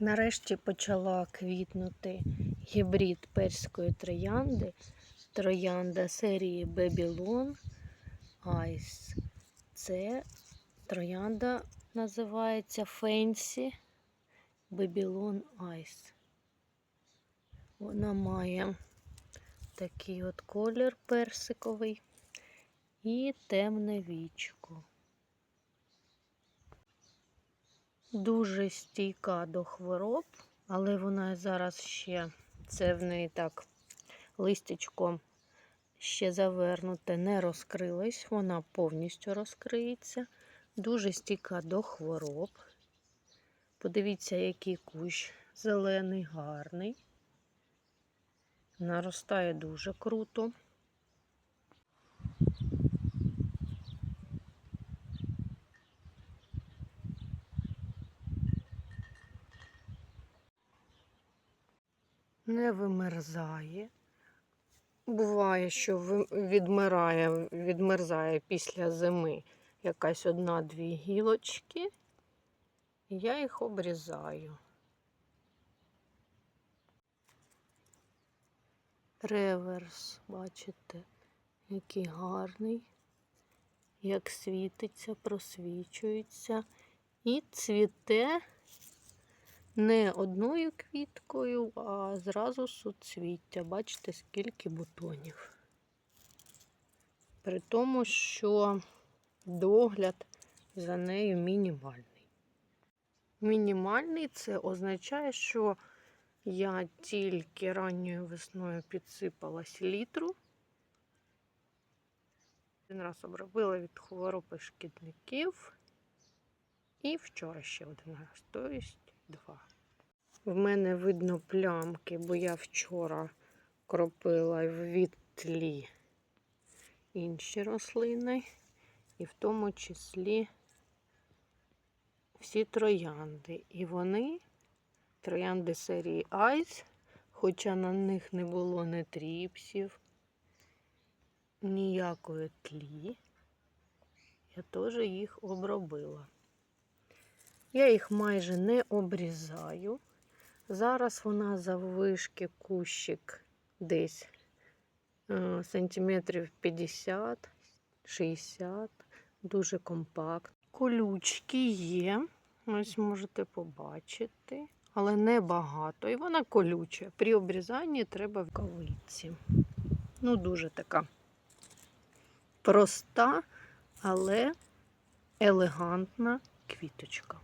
Нарешті почала квітнути гібрид перської троянди. Троянда серії Babylon Ice. Це троянда називається Fancy Babylon Ice. Вона має такий от колір персиковий і темне вічко. Дуже стійка до хвороб, але вона зараз ще, це в неї так листячко ще завернуте, не розкрилась, вона повністю розкриється. Дуже стійка до хвороб. Подивіться, який кущ зелений, гарний. Наростає дуже круто. Не вимерзає. Буває, що відмирає, відмерзає після зими якась одна-дві гілочки. Я їх обрізаю. Реверс, бачите, який гарний, як світиться, просвічується і цвіте не одною квіткою, а зразу суцвіття. Бачите, скільки бутонів. При тому, що догляд за нею мінімальний. Мінімальний це означає, що я тільки ранньою весною підсипала селітру. Один раз обробила від хвороб і шкідників. І вчора ще один раз, тобто два. В мене видно плямки, бо я вчора кропила в вітлі інші рослини, і в тому числі всі троянди. І вони, троянди серії Айс, хоча на них не було ні тріпсів, ніякої тлі, я теж їх обробила. Я їх майже не обрізаю. Зараз вона заввишки кущик десь е, сантиметрів 50-60, дуже компактно. Колючки є, ось можете побачити, але не багато. І вона колюча. При обрізанні треба в кавиці. Ну, дуже така проста, але елегантна квіточка.